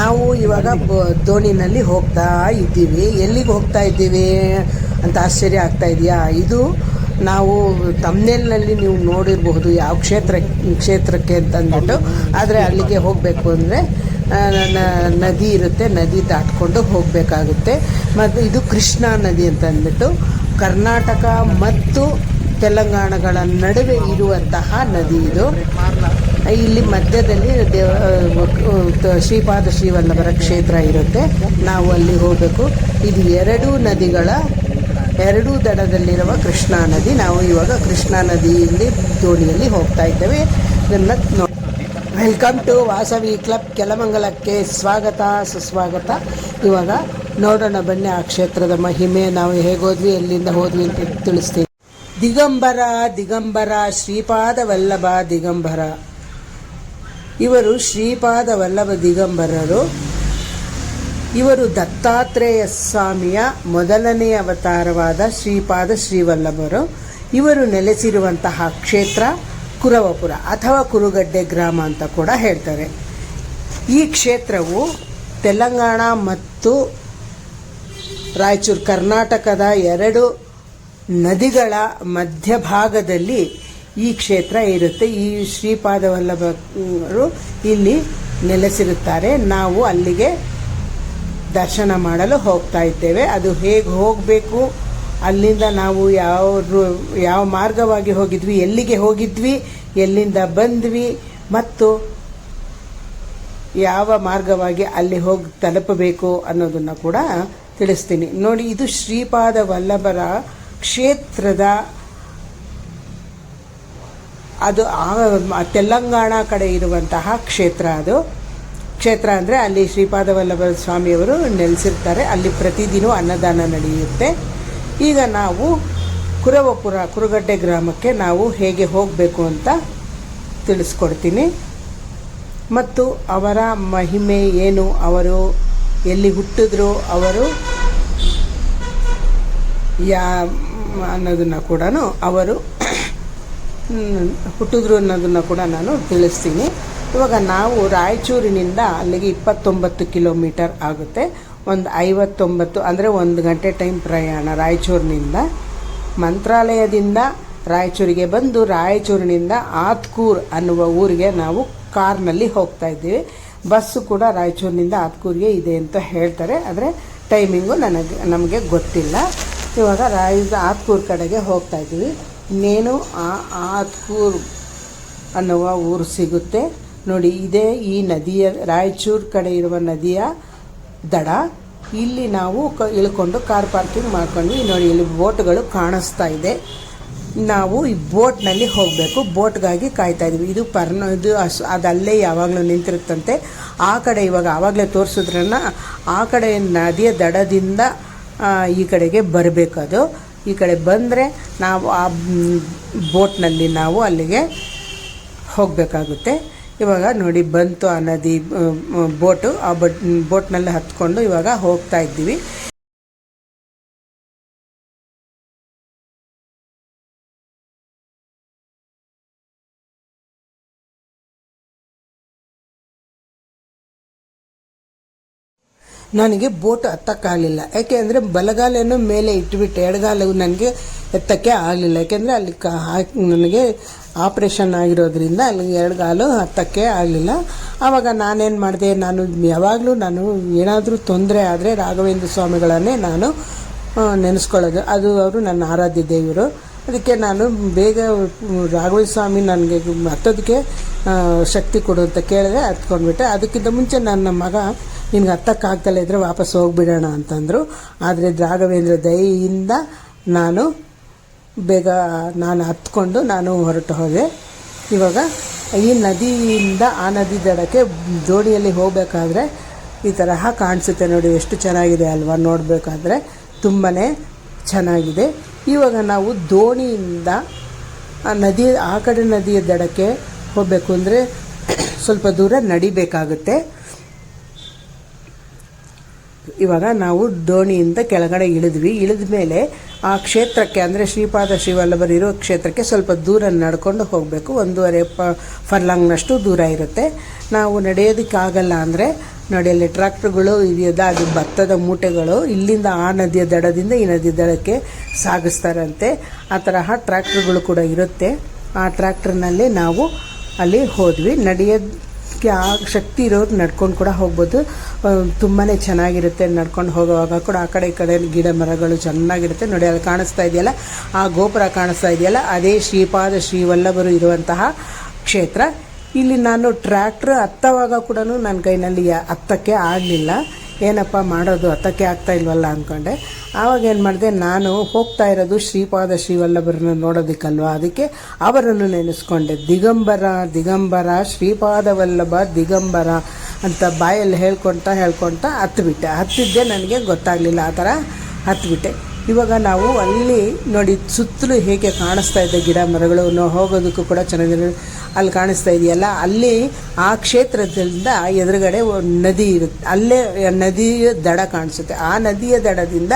ನಾವು ಇವಾಗ ದೋಣಿನಲ್ಲಿ ಹೋಗ್ತಾ ಇದ್ದೀವಿ. ಎಲ್ಲಿಗೆ ಹೋಗ್ತಾ ಇದ್ದೀವಿ ಅಂತ ಆಶ್ಚರ್ಯ ಆಗ್ತಾ ಇದೆಯಾ? ಇದು ನಾವು ತಮ್ನೆಲ್ನಲ್ಲಿ ನೀವು ನೋಡಿರಬಹುದು ಯಾವ ಕ್ಷೇತ್ರ, ಕ್ಷೇತ್ರಕ್ಕೆ ಅಂತ ಅಂದ್ಬಿಟ್ಟು ಆದರೆ ಅಲ್ಲಿಗೆ ಹೋಗಬೇಕು ಅಂದರೆ ನದಿ ಇರುತ್ತೆ. ನದಿ ದಾಟ್ಕೊಂಡು ಹೋಗಬೇಕಾಗುತ್ತೆ. ಮತ್ತು ಇದು ಕೃಷ್ಣಾ ನದಿ ಅಂತ ಅಂದ್ಬಿಟ್ಟು ಕರ್ನಾಟಕ ಮತ್ತು ತೆಲಂಗಾಣಗಳ ನಡುವೆ ಇರುವಂತಹ ನದಿ ಇದು. ಇಲ್ಲಿ ಮಧ್ಯದಲ್ಲಿ ದೇವ ಶ್ರೀಪಾದ ಶ್ರೀವಲ್ಲಭರ ಕ್ಷೇತ್ರ ಇರುತ್ತೆ. ನಾವು ಅಲ್ಲಿ ಹೋಗಬೇಕು. ಇದು ಎರಡೂ ನದಿಗಳ, ಎರಡೂ ದಡದಲ್ಲಿರುವ ಕೃಷ್ಣಾ ನದಿ. ನಾವು ಇವಾಗ ಕೃಷ್ಣಾ ನದಿಯಲ್ಲಿ, ದೋಣಿಯಲ್ಲಿ ಹೋಗ್ತಾ ಇದ್ದೇವೆ. ಇದನ್ನು ನೋಡಿ ವೆಲ್ಕಮ್ ಟು ವಾಸವಿ ಕ್ಲಬ್ ಕೆಲಮಂಗಲಕ್ಕೆ ಸ್ವಾಗತ, ಸುಸ್ವಾಗತ. ಇವಾಗ ನೋಡೋಣ ಬನ್ನಿ ಆ ಕ್ಷೇತ್ರದ ಮಹಿಮೆ. ನಾವು ಹೇಗೋದ್ವಿ, ಎಲ್ಲಿಂದ ಹೋದ್ವಿ ಅಂತ ತಿಳಿಸ್ತೀವಿ ದಿಗಂಬರ ದಿಗಂಬರ, ಶ್ರೀಪಾದ ವಲ್ಲಭ, ದಿಗಂಬರ. ಇವರು ಶ್ರೀಪಾದ ವಲ್ಲಭ ದಿಗಂಬರರು. ಇವರು ದತ್ತಾತ್ರೇಯ ಸ್ವಾಮಿಯ ಮೊದಲನೆಯ ಅವತಾರವಾದ ಶ್ರೀಪಾದ ಶ್ರೀವಲ್ಲಭರು. ಇವರು ನೆಲೆಸಿರುವಂತಹ ಕ್ಷೇತ್ರ ಕುರವಪುರ ಅಥವಾ ಕುರುಗಡ್ಡೆ ಗ್ರಾಮ ಅಂತ ಕೂಡ ಹೇಳ್ತಾರೆ. ಈ ಕ್ಷೇತ್ರವು ತೆಲಂಗಾಣ ಮತ್ತು ರಾಯಚೂರು, ಕರ್ನಾಟಕದ ಎರಡು ನದಿಗಳ ಮಧ್ಯಭಾಗದಲ್ಲಿ ಈ ಕ್ಷೇತ್ರ ಇರುತ್ತೆ. ಈ ಶ್ರೀಪಾದ ವಲ್ಲಭರು ಇಲ್ಲಿ ನೆಲೆಸಿರುತ್ತಾರೆ. ನಾವು ಅಲ್ಲಿಗೆ ದರ್ಶನ ಮಾಡಲು ಹೋಗ್ತಾ ಇದ್ದೇವೆ. ಅದು ಹೇಗೆ ಹೋಗಬೇಕು? ಅಲ್ಲಿಂದ ನಾವು ಯಾವ ಯಾವ ಮಾರ್ಗವಾಗಿ ಹೋಗಿದ್ವಿ? ಎಲ್ಲಿಗೆ ಹೋಗಿದ್ವಿ? ಎಲ್ಲಿಂದ ಬಂದ್ವಿ? ಮತ್ತು ಯಾವ ಮಾರ್ಗವಾಗಿ ಅಲ್ಲಿ ಹೋಗಿ ತಲುಪಬೇಕು ಅನ್ನೋದನ್ನು ಕೂಡ ತಿಳಿಸ್ತೀನಿ. ನೋಡಿ, ಇದು ಶ್ರೀಪಾದ ವಲ್ಲಭರ ಕ್ಷೇತ್ರದ ಅದು ತೆಲಂಗಾಣ ಕಡೆ ಇರುವಂತಹ ಕ್ಷೇತ್ರ ಅದು. ಕ್ಷೇತ್ರ ಅಂದರೆ ಅಲ್ಲಿ ಶ್ರೀಪಾದ ವಲ್ಲಭ ಸ್ವಾಮಿಯವರು ನೆಲೆಸಿರ್ತಾರೆ. ಅಲ್ಲಿ ಪ್ರತಿದಿನ ಅನ್ನದಾನ ನಡೆಯುತ್ತೆ. ಈಗ ನಾವು ಕುರವಪುರ, ಕುರುಗಡ್ಡೆ ಗ್ರಾಮಕ್ಕೆ ನಾವು ಹೇಗೆ ಹೋಗಬೇಕು ಅಂತ ತಿಳಿಸ್ಕೊಡ್ತೀನಿ. ಮತ್ತು ಅವರ ಮಹಿಮೆ ಏನು, ಅವರು ಎಲ್ಲಿ ಹುಟ್ಟಿದ್ರು, ಅವರು ಯಾ ಅನ್ನೋದನ್ನು ಕೂಡ ಅವರು ಹುಟ್ಟಿದ್ರು ಅನ್ನೋದನ್ನು ಕೂಡ ನಾನು ತಿಳಿಸ್ತೀನಿ. ಇವಾಗ ನಾವು ರಾಯಚೂರಿನಿಂದ ಅಲ್ಲಿಗೆ ಇಪ್ಪತ್ತೊಂಬತ್ತು ಕಿಲೋಮೀಟರ್ ಆಗುತ್ತೆ. ಒಂದು ಐವತ್ತೊಂಬತ್ತು ಅಂದರೆ ಒಂದು ಗಂಟೆ ಟೈಮ್ ಪ್ರಯಾಣ ರಾಯಚೂರಿನಿಂದ. ಮಂತ್ರಾಲಯದಿಂದ ರಾಯಚೂರಿಗೆ ಬಂದು ರಾಯಚೂರಿನಿಂದ ಆತ್ಕೂರ್ ಅನ್ನುವ ಊರಿಗೆ ನಾವು ಕಾರ್ನಲ್ಲಿ ಹೋಗ್ತಾ ಇದ್ದೀವಿ. ಬಸ್ಸು ಕೂಡ ರಾಯಚೂರಿನಿಂದ ಆತ್ಕೂರಿಗೆ ಇದೆ ಅಂತ ಹೇಳ್ತಾರೆ. ಆದರೆ ಟೈಮಿಂಗು ನನಗೆ, ನಮಗೆ ಗೊತ್ತಿಲ್ಲ. ಇವಾಗ ರಾಯ, ಆತ್ಕೂರ್ ಕಡೆಗೆ ಹೋಗ್ತಾ ಇದ್ದೀವಿ. ಇನ್ನೇನು ಆ ಆತ್ಕೂರ್ ಅನ್ನುವ ಊರು ಸಿಗುತ್ತೆ. ನೋಡಿ, ಇದೇ ಈ ನದಿಯ, ರಾಯಚೂರು ಕಡೆ ಇರುವ ನದಿಯ ದಡ. ಇಲ್ಲಿ ನಾವು ಕ, ಇಳ್ಕೊಂಡು ಕಾರ್ ಪಾರ್ಕಿಂಗ್ ಮಾಡ್ಕೊಂಡ್ವಿ ನೋಡಿ ಇಲ್ಲಿ ಬೋಟ್ಗಳು ಕಾಣಿಸ್ತಾ ಇದೆ. ನಾವು ಈ ಬೋಟ್ನಲ್ಲಿ ಹೋಗಬೇಕು. ಬೋಟ್ಗಾಗಿ ಕಾಯ್ತಾ ಇದ್ವಿ. ಇದು ಪರ್ನ, ಇದು ಅಸ್ ಅದಲ್ಲೇ ಯಾವಾಗಲೂ ನಿಂತಿರುತ್ತಂತೆ. ಆ ಕಡೆ ಇವಾಗ ಆವಾಗಲೇ ತೋರಿಸಿದ್ರನ್ನ ಆ ಕಡೆ ನದಿಯ ದಡದಿಂದ ಈ ಕಡೆಗೆ ಬರಬೇಕದು. ಈ ಕಡೆ ಬಂದರೆ ನಾವು ಆ ಬೋಟ್ನಲ್ಲಿ ನಾವು ಅಲ್ಲಿಗೆ ಹೋಗಬೇಕಾಗುತ್ತೆ. ಇವಾಗ ನೋಡಿ ಬಂತು ಆ ನದಿ, ಬೋಟು, ಆ ಬಟ್, ಬೋಟ್ನಲ್ಲಿ ಹತ್ಕೊಂಡು ಇವಾಗ ಹೋಗ್ತಾ ಇದ್ದೀವಿ. ನನಗೆ ಬೋಟ್ ಹತ್ತಕ್ಕಾಗಲಿಲ್ಲ. ಯಾಕೆ ಅಂದರೆ ಬಲಗಾಲನ್ನು ಮೇಲೆ ಇಟ್ಬಿಟ್ಟು ಎಡಗಾಲು ನನಗೆ ಎತ್ತಕ್ಕೆ ಆಗಲಿಲ್ಲ. ಯಾಕೆಂದರೆ ಅಲ್ಲಿ ಕ ನನಗೆ ಆಪ್ರೇಷನ್ ಆಗಿರೋದ್ರಿಂದ ಅಲ್ಲಿ ಎರಡುಗಾಲು ಹತ್ತಕ್ಕೆ ಆಗಲಿಲ್ಲ. ಆವಾಗ ನಾನೇನು ಮಾಡಿದೆ, ನಾನು ಯಾವಾಗಲೂ ನಾನು ಏನಾದರೂ ತೊಂದರೆ ಆದರೆ ರಾಘವೇಂದ್ರ ಸ್ವಾಮಿಗಳನ್ನೇ ನಾನು ನೆನೆಸ್ಕೊಳ್ಳೋದು. ಅದು ಅವರು ನನ್ನ ಆರಾಧ್ಯ ದೇವರು. ಅದಕ್ಕೆ ನಾನು ಬೇಗ ರಾಘವೇಂದ್ರ ಸ್ವಾಮಿ ನನಗೆ ಹತ್ತೋದಕ್ಕೆ ಶಕ್ತಿ ಕೊಡು ಅಂತ ಕೇಳಿದೆ, ಹತ್ಕೊಂಡ್ಬಿಟ್ಟೆ. ಅದಕ್ಕಿಂತ ಮುಂಚೆ ನನ್ನ ಮಗ ನಿನಗೆ ಹತ್ತಕ್ಕಾಗ್ತಲ್ಲ ಇದ್ದರೆ ವಾಪಸ್ ಹೋಗ್ಬಿಡೋಣ ಅಂತಂದರು. ಆದರೆ ರಾಘವೇಂದ್ರ ದಯೆಯಿಂದ ನಾನು ಬೇಗ, ನಾನು ಹತ್ಕೊಂಡು ನಾನು ಹೊರಟು ಹೋದೆ. ಇವಾಗ ಈ ನದಿಯಿಂದ ಆ ನದಿ ದಡಕ್ಕೆ ದೋಣಿಯಲ್ಲಿ ಹೋಗಬೇಕಾದ್ರೆ ಈ ತರಹ ಕಾಣಿಸುತ್ತೆ ನೋಡಿ, ಎಷ್ಟು ಚೆನ್ನಾಗಿದೆ ಅಲ್ವಾ ನೋಡಬೇಕಾದ್ರೆ. ತುಂಬಾ ಚೆನ್ನಾಗಿದೆ. ಇವಾಗ ನಾವು ದೋಣಿಯಿಂದ ನದಿ, ಆ ಕಡೆ ನದಿಯ ದಡಕ್ಕೆ ಹೋಗಬೇಕು ಅಂದರೆ ಸ್ವಲ್ಪ ದೂರ ನಡಿಬೇಕಾಗುತ್ತೆ. ಇವಾಗ ನಾವು ದೋಣಿಯಿಂದ ಕೆಳಗಡೆ ಇಳಿದ್ವಿ. ಇಳಿದ ಮೇಲೆ ಆ ಕ್ಷೇತ್ರಕ್ಕೆ ಅಂದರೆ ಶ್ರೀಪಾದ ಶ್ರೀವಲ್ಲಭರು ಇರೋ ಕ್ಷೇತ್ರಕ್ಕೆ ಸ್ವಲ್ಪ ದೂರ ನಡ್ಕೊಂಡು ಹೋಗಬೇಕು. ಒಂದೂವರೆ ಪ, ಫರ್ಲಾಂಗ್ನಷ್ಟು ದೂರ ಇರುತ್ತೆ. ನಾವು ನಡೆಯೋದಕ್ಕಾಗಲ್ಲ ಅಂದರೆ ನೋಡಿ ಅಲ್ಲಿ ಟ್ರ್ಯಾಕ್ಟ್ರ್ಗಳು ಇದೆಯದ ಅದು ಭತ್ತದ ಮೂಟೆಗಳು, ಇಲ್ಲಿಂದ ಆ ನದಿಯ ದಡದಿಂದ ಈ ನದಿಯ ದಡಕ್ಕೆ ಸಾಗಿಸ್ತಾರಂತೆ. ಆ ತರಹ ಟ್ರ್ಯಾಕ್ಟ್ರ್ಗಳು ಕೂಡ ಇರುತ್ತೆ. ಆ ಟ್ರ್ಯಾಕ್ಟರ್ನಲ್ಲಿ ನಾವು ಅಲ್ಲಿ ಹೋದ್ವಿ. ನಡೆಯೋದಕ್ಕೆ ಆ ಶಕ್ತಿ ಇರೋರು ನಡ್ಕೊಂಡು ಕೂಡ ಹೋಗ್ಬೋದು. ತುಂಬಾ ಚೆನ್ನಾಗಿರುತ್ತೆ ನಡ್ಕೊಂಡು ಹೋಗುವಾಗ ಕೂಡ ಆ ಕಡೆ ಈ ಕಡೆ ಗಿಡ ಮರಗಳು ಚೆನ್ನಾಗಿರುತ್ತೆ. ನೋಡಿ, ಅಲ್ಲಿ ಕಾಣಿಸ್ತಾ ಇದೆಯಲ್ಲ? ಆ ಗೋಪುರ ಕಾಣಿಸ್ತಾ ಇದೆಯಲ್ಲ? ಅದೇ ಶ್ರೀಪಾದ ಶ್ರೀವಲ್ಲಭರು ಇರುವಂತಹ ಕ್ಷೇತ್ರ. ಇಲ್ಲಿ ನಾನು ಟ್ರ್ಯಾಕ್ಟ್ರ್ ಹತ್ತವಾಗ ಕೂಡ ನನ್ನ ಕೈನಲ್ಲಿ ಹತ್ತಕ್ಕೆ ಆಗಲಿಲ್ಲ. ಏನಪ್ಪ ಮಾಡೋದು ಹತ್ತಕ್ಕೆ ಆಗ್ತಾ ಇಲ್ವಲ್ಲ ಅಂದ್ಕೊಂಡೆ ಆವಾಗ ಏನು ಮಾಡಿದೆ, ನಾನು ಹೋಗ್ತಾ ಇರೋದು ಶ್ರೀಪಾದ ಶ್ರೀವಲ್ಲಭರನ್ನ ನೋಡೋದಕ್ಕಲ್ವ? ಅದಕ್ಕೆ ಅವರನ್ನು ನೆನೆಸ್ಕೊಂಡೆ. ದಿಗಂಬರ ದಿಗಂಬರ ಶ್ರೀಪಾದ ವಲ್ಲಭ ದಿಗಂಬರ ಅಂತ ಬಾಯಲ್ಲಿ ಹೇಳ್ಕೊಳ್ತಾ ಹೇಳ್ಕೊಳ್ತಾ ಹತ್ತಿಬಿಟ್ಟೆ ಹತ್ತಿದ್ದೆ ನನಗೆ ಗೊತ್ತಾಗಲಿಲ್ಲ, ಆ ಥರ ಹತ್ಬಿಟ್ಟೆ. ಇವಾಗ ನಾವು ಅಲ್ಲಿ ನೋಡಿ ಸುತ್ತಲೂ ಹೇಗೆ ಕಾಣಿಸ್ತಾ ಇದೆ ಗಿಡ ಮರಗಳು ಹೋಗೋದಕ್ಕೂ ಕೂಡ ಚೆನ್ನಾಗಿದೆ. ಅಲ್ಲಿ ಕಾಣಿಸ್ತಾ ಇದೆಯಲ್ಲ, ಅಲ್ಲಿ ಆ ಕ್ಷೇತ್ರದಿಂದ ಎದುರುಗಡೆ ಒಂದು ನದಿ ಇರುತ್ತೆ. ಅಲ್ಲೇ ನದಿಯ ದಡ ಕಾಣಿಸುತ್ತೆ. ಆ ನದಿಯ ದಡದಿಂದ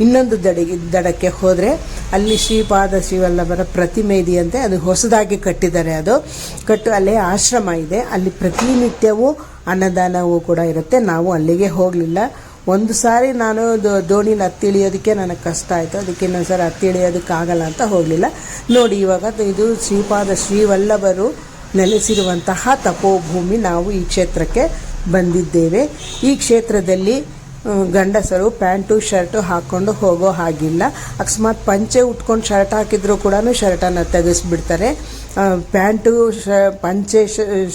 ಇನ್ನೊಂದು ದಡಿಗೆ ದಡಕ್ಕೆ ಹೋದರೆ ಅಲ್ಲಿ ಶ್ರೀಪಾದ ಶ್ರೀವಲ್ಲಭರ ಪ್ರತಿಮೆ ಇದೆಯಂತೆ. ಅದು ಹೊಸದಾಗಿ ಕಟ್ಟಿದ್ದಾರೆ ಅದು. ಕಟ್ಟು, ಅಲ್ಲೇ ಆಶ್ರಮ ಇದೆ. ಅಲ್ಲಿ ಪ್ರತಿನಿತ್ಯವೂ ಅನ್ನದಾನವೂ ಕೂಡ ಇರುತ್ತೆ. ನಾವು ಅಲ್ಲಿಗೆ ಹೋಗಲಿಲ್ಲ. ಒಂದು ಸಾರಿ ನಾನು ದೋಣಿನ ದೋಣಿಲಿ ಹತ್ತಿ ಇಳಿಯೋದಕ್ಕೆ ನನಗೆ ಕಷ್ಟ ಆಯಿತು. ಅದಕ್ಕೆ ಇನ್ನೊಂದು ಸಾರಿ ಹತ್ತಿ ಇಳಿಯೋದಕ್ಕೆ ಆಗಲ್ಲ ಅಂತ ಹೋಗಲಿಲ್ಲ. ನೋಡಿ, ಇವಾಗ ಇದು ಶ್ರೀಪಾದ ಶ್ರೀವಲ್ಲಭರು ನೆಲೆಸಿರುವಂತಹ ತಪೋಭೂಮಿ ನಾವು ಈ ಕ್ಷೇತ್ರಕ್ಕೆ ಬಂದಿದ್ದೇವೆ. ಈ ಕ್ಷೇತ್ರದಲ್ಲಿ ಗಂಡಸರು ಪ್ಯಾಂಟು, ಶರ್ಟು ಹಾಕ್ಕೊಂಡು ಹೋಗೋ ಹಾಗಿಲ್ಲ. ಅಕಸ್ಮಾತ್ ಪಂಚೆ ಉಟ್ಕೊಂಡು ಶರ್ಟ್ ಹಾಕಿದ್ರು ಕೂಡ ಶರ್ಟನ್ನು ತೆಗೆಸ್ಬಿಡ್ತಾರೆ. ಪ್ಯಾಂಟು ಶ ಪಂಚೆ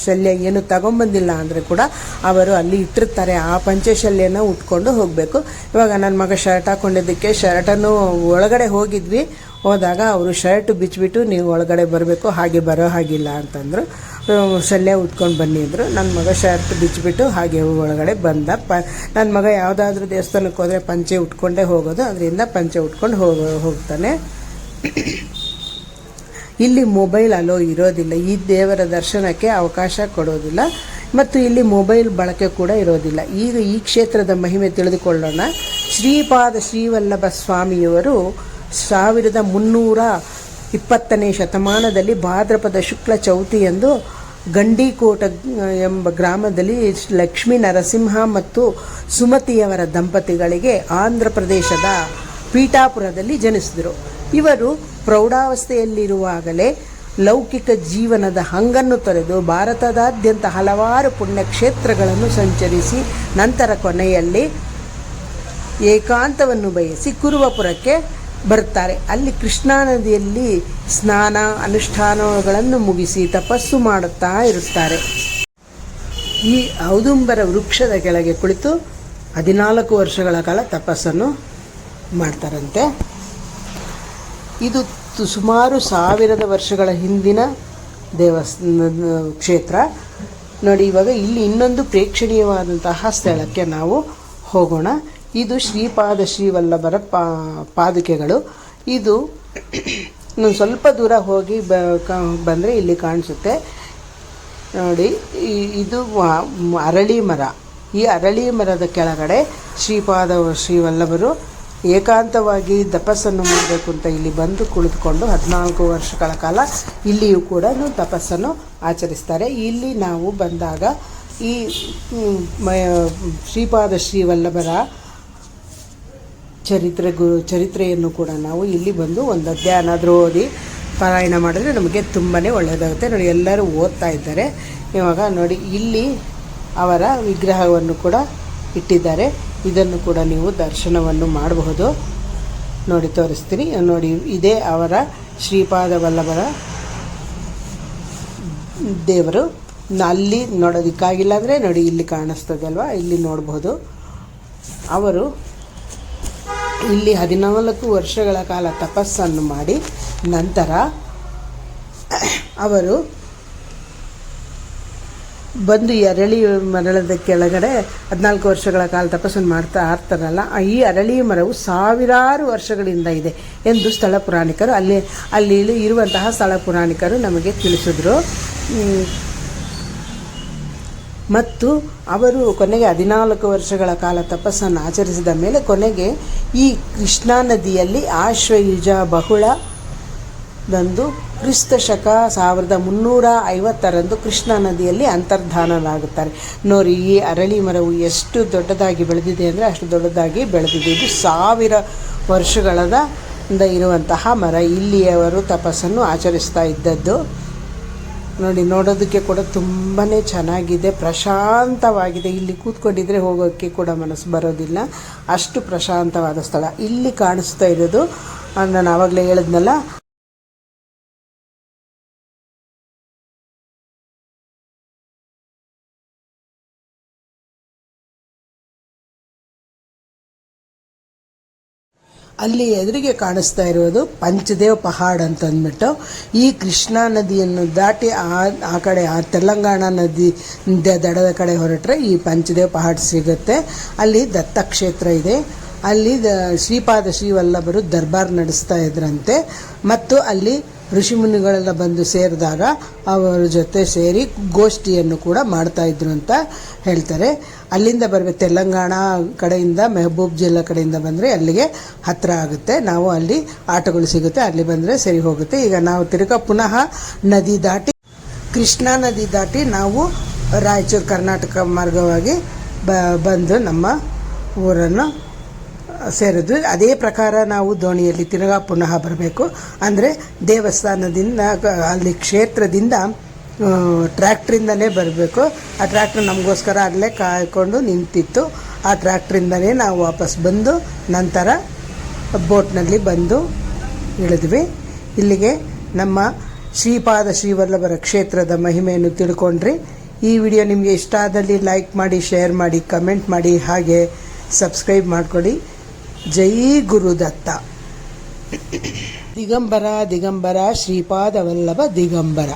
ಶಲ್ಯ ಏನು ತಗೊಂಬಂದಿಲ್ಲ ಅಂದರೆ ಕೂಡ ಅವರು ಅಲ್ಲಿ ಇಟ್ಟಿರ್ತಾರೆ. ಆ ಪಂಚೆ ಶಲ್ಯನ ಉಟ್ಕೊಂಡು ಹೋಗಬೇಕು. ಇವಾಗ ನನ್ನ ಮಗ ಶರ್ಟ್ ಹಾಕ್ಕೊಂಡಿದ್ದಕ್ಕೆ ಶರ್ಟನ್ನು ಒಳಗಡೆ ಹೋಗಿದ್ವಿ. ಹೋದಾಗ ಅವರು ಶರ್ಟ್ ಬಿಚ್ಚಿಬಿಟ್ಟು ನೀವು ಒಳಗಡೆ ಬರಬೇಕು, ಹಾಗೆ ಬರೋ ಹಾಗಿಲ್ಲ ಅಂತಂದರು. ಶಲ್ಯ ಉಟ್ಕೊಂಡು ಬನ್ನಿ ಅಂದರು. ನನ್ನ ಮಗ ಶರ್ಟ್ ಬಿಚ್ಚಿಬಿಟ್ಟು ಹಾಗೆ ಒಳಗಡೆ ಬಂದ. ಪ ನನ್ನ ಮಗ ಯಾವುದಾದ್ರೂ ದೇವಸ್ಥಾನಕ್ಕೆ ಹೋದರೆ ಪಂಚೆ ಉಟ್ಕೊಂಡೇ ಹೋಗೋದು. ಅದರಿಂದ ಪಂಚೆ ಉಟ್ಕೊಂಡು ಹೋಗೋ, ಹೋಗ್ತಾನೆ. ಇಲ್ಲಿ ಮೊಬೈಲ್ ಅಲೋ ಇರೋದಿಲ್ಲ. ಈ ದೇವರ ದರ್ಶನಕ್ಕೆ ಅವಕಾಶ ಕೊಡೋದಿಲ್ಲ. ಮತ್ತು ಇಲ್ಲಿ ಮೊಬೈಲ್ ಬಳಕೆ ಕೂಡ ಇರೋದಿಲ್ಲ. ಈಗ ಈ ಕ್ಷೇತ್ರದ ಮಹಿಮೆ ತಿಳಿದುಕೊಳ್ಳೋಣ. ಶ್ರೀಪಾದ ಶ್ರೀವಲ್ಲಭ ಸ್ವಾಮಿಯವರು ಸಾವಿರದ ಮುನ್ನೂರ ಇಪ್ಪತ್ತನೇ ಶತಮಾನದಲ್ಲಿ ಭಾದ್ರಪದ ಶುಕ್ಲ ಚೌತಿಯಂದು ಗಂಡಿಕೋಟ ಎಂಬ ಗ್ರಾಮದಲ್ಲಿ ಲಕ್ಷ್ಮೀ ನರಸಿಂಹ ಮತ್ತು ಸುಮತಿಯವರ ದಂಪತಿಗಳಿಗೆ ಆಂಧ್ರ ಪ್ರದೇಶದ ಪೀಠಾಪುರದಲ್ಲಿ ಜನಿಸಿದರು. ಇವರು ಪ್ರೌಢಾವಸ್ಥೆಯಲ್ಲಿರುವಾಗಲೇ ಲೌಕಿಕ ಜೀವನದ ಹಂಗನ್ನು ತೊರೆದು ಭಾರತದಾದ್ಯಂತ ಹಲವಾರು ಪುಣ್ಯಕ್ಷೇತ್ರಗಳನ್ನು ಸಂಚರಿಸಿ ನಂತರ ಕೊನೆಯಲ್ಲಿ ಏಕಾಂತವನ್ನು ಬಯಸಿ ಕುರುವಪುರಕ್ಕೆ ಬರುತ್ತಾರೆ ಅಲ್ಲಿ ಕೃಷ್ಣಾ ನದಿಯಲ್ಲಿ ಸ್ನಾನ, ಅನುಷ್ಠಾನಗಳನ್ನು ಮುಗಿಸಿ ತಪಸ್ಸು ಮಾಡುತ್ತಾ ಇರುತ್ತಾರೆ. ಈ ಔದುಂಬರ ವೃಕ್ಷದ ಕೆಳಗೆ ಕುಳಿತು ಹದಿನಾಲ್ಕು ವರ್ಷಗಳ ಕಾಲ ತಪಸ್ಸನ್ನು ಮಾಡ್ತಾರಂತೆ. ಇದು ಸುಮಾರು ಸಾವಿರದ ವರ್ಷಗಳ ಹಿಂದಿನ ದೇವಸ್ಥಾನ ಕ್ಷೇತ್ರ. ನೋಡಿ, ಇವಾಗ ಇಲ್ಲಿ ಇನ್ನೊಂದು ಪ್ರೇಕ್ಷಣೀಯವಾದಂತಹ ಸ್ಥಳಕ್ಕೆ ನಾವು ಹೋಗೋಣ. ಇದು ಶ್ರೀಪಾದ ಶ್ರೀವಲ್ಲಭರ ಪಾದುಕೆಗಳು. ಇದು ನಾನು ಸ್ವಲ್ಪ ದೂರ ಹೋಗಿ ಬ ಬಂದರೆ ಇಲ್ಲಿ ಕಾಣಿಸುತ್ತೆ. ನೋಡಿ ಇದು ಅರಳಿ ಮರ. ಈ ಅರಳಿ ಮರದ ಕೆಳಗಡೆ ಶ್ರೀಪಾದ ಶ್ರೀವಲ್ಲಭರು ಏಕಾಂತವಾಗಿ ತಪಸ್ಸನ್ನು ಮಾಡಬೇಕು ಅಂತ ಇಲ್ಲಿ ಬಂದು ಕುಳಿತುಕೊಂಡು ಹದಿನಾಲ್ಕು ವರ್ಷಗಳ ಕಾಲ ಇಲ್ಲಿಯೂ ಕೂಡ ತಪಸ್ಸನ್ನು ಆಚರಿಸ್ತಾರೆ. ಇಲ್ಲಿ ನಾವು ಬಂದಾಗ ಈ ಶ್ರೀಪಾದ ಶ್ರೀವಲ್ಲಭರ ಚರಿತ್ರೆ ಗುರು ಚರಿತ್ರೆಯನ್ನು ಕೂಡ ನಾವು ಇಲ್ಲಿ ಬಂದು ಒಂದು ಅಧ್ಯಾಯನಾದರೂ ಓದಿ ಪಾರಾಯಣ ಮಾಡಿದ್ರೆ ನಮಗೆ ತುಂಬಾ ಒಳ್ಳೆಯದಾಗುತ್ತೆ. ನೋಡಿ, ಎಲ್ಲರೂ ಓದ್ತಾ ಇದ್ದಾರೆ. ಇವಾಗ ನೋಡಿ, ಇಲ್ಲಿ ಅವರ ವಿಗ್ರಹವನ್ನು ಕೂಡ ಇಟ್ಟಿದ್ದಾರೆ. ಇದನ್ನು ಕೂಡ ನೀವು ದರ್ಶನವನ್ನು ಮಾಡಬಹುದು. ನೋಡಿ, ತೋರಿಸ್ತೀನಿ. ನೋಡಿ, ಇದೇ ಅವರ ಶ್ರೀಪಾದ ವಲ್ಲಭರ ದೇವರು ಅಲ್ಲಿ ನೋಡೋದಕ್ಕಾಗಿಲ್ಲ ಅಂದರೆ ನೋಡಿ, ಇಲ್ಲಿ ಕಾಣಿಸ್ತದೆ ಅಲ್ವಾ? ಇಲ್ಲಿ ನೋಡ್ಬೋದು. ಅವರು ಇಲ್ಲಿ ಹದಿನಾಲ್ಕು ವರ್ಷಗಳ ಕಾಲ ತಪಸ್ಸನ್ನು ಮಾಡಿ, ನಂತರ ಅವರು ಬಂದು ಅರಳಿ ಮರಳದ ಕೆಳಗಡೆ ಹದಿನಾಲ್ಕು ವರ್ಷಗಳ ಕಾಲ ತಪಸ್ಸನ್ನು ಮಾಡ್ತಾ ಆರ್ತಾರಲ್ಲ, ಈ ಅರಳಿ ಮರವು ಸಾವಿರಾರು ವರ್ಷಗಳಿಂದ ಇದೆ ಎಂದು ಸ್ಥಳ ಪುರಾಣಿಕರು ಅಲ್ಲಿ ಅಲ್ಲಿ ಇರುವಂತಹ ಸ್ಥಳ ಪುರಾಣಿಕರು ನಮಗೆ ತಿಳಿಸಿದ್ರು. ಮತ್ತು ಅವರು ಕೊನೆಗೆ ಹದಿನಾಲ್ಕು ವರ್ಷಗಳ ಕಾಲ ತಪಸ್ಸನ್ನು ಆಚರಿಸಿದ ಮೇಲೆ ಕೊನೆಗೆ ಈ ಕೃಷ್ಣಾ ನದಿಯಲ್ಲಿ ಆಶ್ವಯುಜ ಬಹುಳ ದಂದು ಕ್ರಿಸ್ತ ಶಕ ಸಾವಿರದ ಮುನ್ನೂರ ಐವತ್ತರಂದು ಕೃಷ್ಣಾ ನದಿಯಲ್ಲಿ ಅಂತರ್ಧಾನನಾಗುತ್ತಾರೆ ನೋಡಿ, ಈ ಅರಳಿ ಮರವು ಎಷ್ಟು ದೊಡ್ಡದಾಗಿ ಬೆಳೆದಿದೆ ಅಂದರೆ ಅಷ್ಟು ದೊಡ್ಡದಾಗಿ ಬೆಳೆದಿದೆ. ಇದು ಸಾವಿರ ವರ್ಷಗಳದ ಇರುವಂತಹ ಮರ. ಇಲ್ಲಿಯವರು ತಪಸ್ಸನ್ನು ಆಚರಿಸ್ತಾ ಇದ್ದದ್ದು. ನೋಡಿ, ನೋಡೋದಕ್ಕೆ ಕೂಡ ತುಂಬಾ ಚೆನ್ನಾಗಿದೆ. ಪ್ರಶಾಂತವಾಗಿದೆ. ಇಲ್ಲಿ ಕೂತ್ಕೊಂಡಿದ್ರೆ ಹೋಗೋಕ್ಕೆ ಕೂಡ ಮನಸ್ಸು ಬರೋದಿಲ್ಲ. ಅಷ್ಟು ಪ್ರಶಾಂತವಾದ ಸ್ಥಳ. ಇಲ್ಲಿ ಕಾಣಿಸ್ತಾ ಇರೋದು ನಾನು ಆವಾಗಲೇ ಹೇಳಿದ್ನಲ್ಲ ಅಲ್ಲಿ ಎದುರಿಗೆ ಕಾಣಿಸ್ತಾ ಇರೋದು ಪಂಚದೇವ್ ಪಹಾಡ್ ಅಂತ ಅಂದ್ಬಿಟ್ಟು ಈ ಕೃಷ್ಣಾ ನದಿಯನ್ನು ದಾಟಿ ಆ ಆ ಕಡೆ, ಆ ತೆಲಂಗಾಣ ನದಿ ದಡದ ಕಡೆ ಹೊರಟ್ರೆ ಈ ಪಂಚದೇವ್ ಪಹಾಡ್ ಸಿಗುತ್ತೆ. ಅಲ್ಲಿ ದತ್ತಕ್ಷೇತ್ರ ಇದೆ. ಅಲ್ಲಿ ಶ್ರೀಪಾದ ಶ್ರೀವಲ್ಲಭರು ದರ್ಬಾರ್ ನಡೆಸ್ತಾ ಇದ್ರಂತೆ. ಮತ್ತು ಅಲ್ಲಿ ಋಷಿಮುನಿಗಳೆಲ್ಲ ಬಂದು ಸೇರಿದಾಗ ಅವರ ಜೊತೆ ಸೇರಿ ಗೋಷ್ಠಿಯನ್ನು ಕೂಡ ಮಾಡ್ತಾ ಇದ್ರು ಅಂತ ಹೇಳ್ತಾರೆ. ಅಲ್ಲಿಂದ ಬರಬೇಕು ತೆಲಂಗಾಣ ಕಡೆಯಿಂದ, ಮೆಹಬೂಬ್ ಜಿಲ್ಲಾ ಕಡೆಯಿಂದ ಬಂದರೆ ಅಲ್ಲಿಗೆ ಹತ್ತಿರ ಆಗುತ್ತೆ. ನಾವು ಅಲ್ಲಿ ಆಟೋಗಳು ಸಿಗುತ್ತೆ, ಅಲ್ಲಿ ಬಂದರೆ ಸರಿ ಹೋಗುತ್ತೆ. ಈಗ ನಾವು ತಿರುಗಾ ಪುನಃ ನದಿ ದಾಟಿ, ಕೃಷ್ಣಾ ನದಿ ದಾಟಿ ನಾವು ರಾಯಚೂರು ಕರ್ನಾಟಕ ಮಾರ್ಗವಾಗಿ ಬಂದು ನಮ್ಮ ಊರನ್ನು ಸೇರಿದ್ವಿ ಅದೇ ಪ್ರಕಾರ ನಾವು ದೋಣಿಯಲ್ಲಿ ತಿರುಗಾ ಪುನಃ ಬರಬೇಕು. ಅಂದರೆ ದೇವಸ್ಥಾನದಿಂದ, ಅಲ್ಲಿ ಕ್ಷೇತ್ರದಿಂದ ಟ್ರ್ಯಾಕ್ಟ್ರಿಂದಲೇ ಬರಬೇಕು. ಆ ಟ್ರ್ಯಾಕ್ಟ್ರ್ ನಮಗೋಸ್ಕರ ಅಲ್ಲೇ ಕಾಯ್ಕೊಂಡು ನಿಂತಿತ್ತು. ಆ ಟ್ರ್ಯಾಕ್ಟ್ರಿಂದಲೇ ನಾವು ವಾಪಸ್ ಬಂದು, ನಂತರ ಬೋಟ್ನಲ್ಲಿ ಬಂದು ಇಳಿದ್ವಿ. ಇಲ್ಲಿಗೆ ನಮ್ಮ ಶ್ರೀಪಾದ ಶ್ರೀವಲ್ಲಭರ ಕ್ಷೇತ್ರದ ಮಹಿಮೆಯನ್ನು ತಿಳ್ಕೊಂಡ್ರಿ. ಈ ವಿಡಿಯೋ ನಿಮಗೆ ಇಷ್ಟ ಆದಲ್ಲಿ ಲೈಕ್ ಮಾಡಿ, ಶೇರ್ ಮಾಡಿ, ಕಮೆಂಟ್ ಮಾಡಿ, ಹಾಗೆ ಸಬ್ಸ್ಕ್ರೈಬ್ ಮಾಡಿಕೊಡಿ ಜೈ ಗುರುದತ್ತ ದಿಗಂಬರ ದಿಗಂಬರ ಶ್ರೀಪಾದ ವಲ್ಲಭ ದಿಗಂಬರ